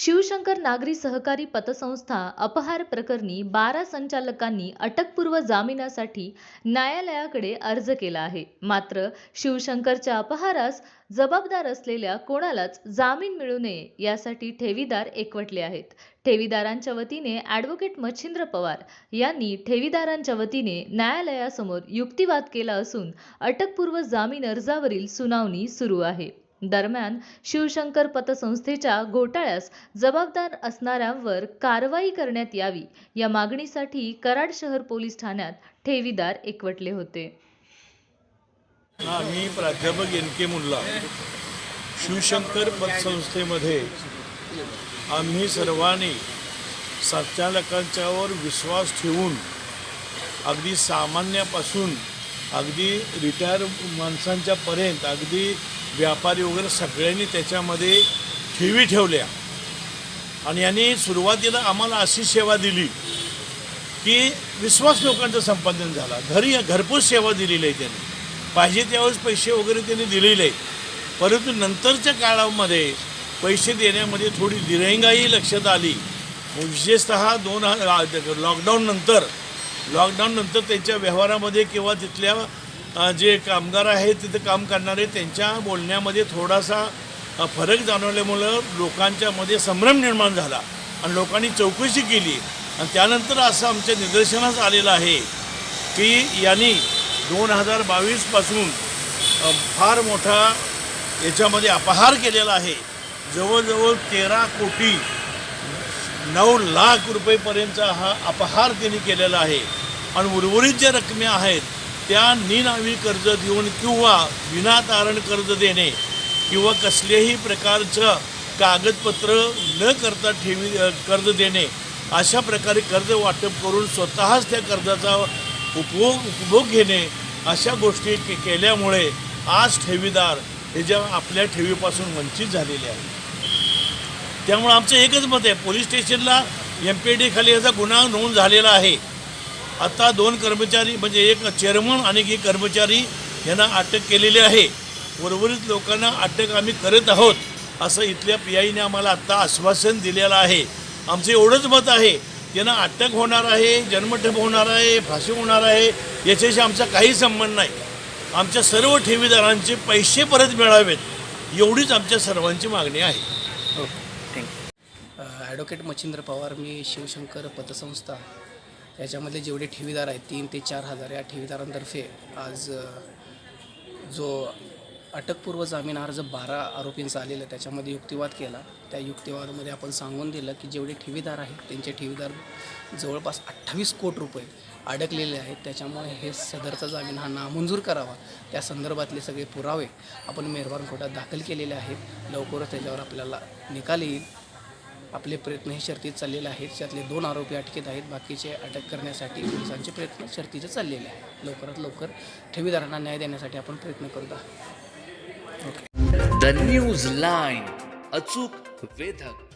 शिवशंकर नागरी सहकारी पतसंस्था अपहार प्रकरणी बारा संचालकांनी अटकपूर्व जामिनासाठी न्यायालयाकडे अर्ज केला आहे. मात्र शिवशंकरच्या अपहारास जबाबदार असलेल्या कोणालाच जामीन मिळू नये यासाठी ठेवीदार एकवटले आहेत. ठेवीदारांच्या वतीने ॲडव्होकेट मच्छिंद्र पवार यांनी ठेवीदारांच्या वतीने न्यायालयासमोर युक्तिवाद केला असून अटकपूर्व जामीन अर्जावरील सुनावणी सुरू आहे. दरम्यान शिवशंकर पतसंस्थेच्या घोटाळ्यास जबाबदार असणाऱ्यांवर कारवाई करण्यात यावी या मागणीसाठी कराड शहर पोलीस ठाण्यात ठेवीदार एकवटले होते. हा मी प्राध्यापक एन के मुल्ला. शिवशंकर पतसंस्थेमध्ये आम्ही सर्वांनी संचालकांच्यावर विश्वास ठेवून अगदी सामान्यापासून अगदी रिटायर माणसांच्या पर्यंत अगदी व्यापारी वगैरे सगळ्यांनी त्याच्यामध्ये ठेवी ठेवल्या. आणि यांनी सुरुवातीला आम्हाला अशी सेवा दिली की विश्वास लोकांचं संपादन झाला. घरी घरपोच सेवा दिलेली आहे त्यांनी. पाहिजे त्यावेळेस पैसे वगैरे त्यांनी दिलेले. आहेत परंतु नंतरच्या काळामध्ये पैसे देण्यामध्ये थोडी दिरंगाई लक्षात आली. विशेषतः दोन लॉकडाऊन नंतर. लॉकडाऊन नंतर त्यांच्या व्यवहारामध्ये किंवा तिथल्या जे कामगार आहेत तिथं काम करणारे त्यांच्या बोलण्यामध्ये थोडासा फरक जाणवल्यामुळं लोकांच्यामध्ये संभ्रम निर्माण झाला आणि लोकांनी चौकशी केली. आणि त्यानंतर असं आमच्या निदर्शनास आलेलं आहे की यांनी दोन हजार बावीसपासून फार मोठा याच्यामध्ये अपहार केलेला आहे. जवळजवळ तेरा कोटी नऊ लाख रुपयेपर्यंतचा हा अपहार त्यांनी केलेला आहे. आणि उर्वरित ज्या रकमे आहेत त्या निनावी कर्ज देऊन किंवा विनातारण कर्ज देणे किंवा कसल्याही प्रकारचं कागदपत्र न करता ठेवी कर्ज देणे अशा प्रकारे कर्ज वाटप करून स्वतःच त्या कर्जाचा उपभोग उपभोग घेणे अशा गोष्टी के केल्यामुळे आज ठेवीदार हे ज्या आपल्या ठेवीपासून वंचित झालेले आहेत. त्यामुळे आमचं एकच मत आहे पोलीस स्टेशनला एम पी डी खाली याचा गुन्हा नोंद झालेला आहे. आता दोन कर्मचारी म्हणजे एक चेअरमन आणि एक कर्मचारी यांना अटक केलेली आहे. उर्वरित लोकांना अटक आम्ही करत आहोत असं इथल्या पी आयने आम्हाला आत्ता आश्वासन दिलेलं आहे. आमचं एवढंच मत आहे त्यांना अटक होणार आहे जन्मठप होणार आहे फाशी होणार आहे याच्याशी आमचा काही संबंध नाही. आमच्या सर्व ठेवीदारांचे पैसे परत मिळावेत एवढीच आमच्या सर्वांची मागणी आहे. ॲडव्होकेट मच्छिंद्र पवार मी शिवशंकर पतसंस्था. याच्यामधले जेवढे ठेवीदार आहेत तीन ते चार हजार या ठेवीदारांतर्फे आज जो अटकपूर्व जामीन अर्ज बारा आरोपींचा आलेला त्याच्यामध्ये युक्तिवाद केला. त्या युक्तिवादामध्ये आपण सांगून दिलं की जेवढे ठेवीदार आहेत त्यांचे ठेवीदार जवळपास अठ्ठावीस कोटी रुपये अडकलेले आहेत. त्याच्यामुळे हे सदरचा जामीन हा नामंजूर करावा. त्या संदर्भातले सगळे पुरावे आपण मेहरबान कोर्टात दाखल केलेले आहेत. लवकरच त्याच्यावर आपल्याला निकाल येईल. आपले प्रयत्न हे शर्तीत चाललेले आहेत. त्यातले दोन आरोपी अटकेत आहेत. बाकीचे अटक करण्यासाठी पोलिसांचे प्रयत्न शर्तीचे चाललेले आहेत. लवकरात लवकर ठेवीदारांना न्याय देण्यासाठी आपण प्रयत्न करत आहोत द न्यूज लाईन अचूक वेधक.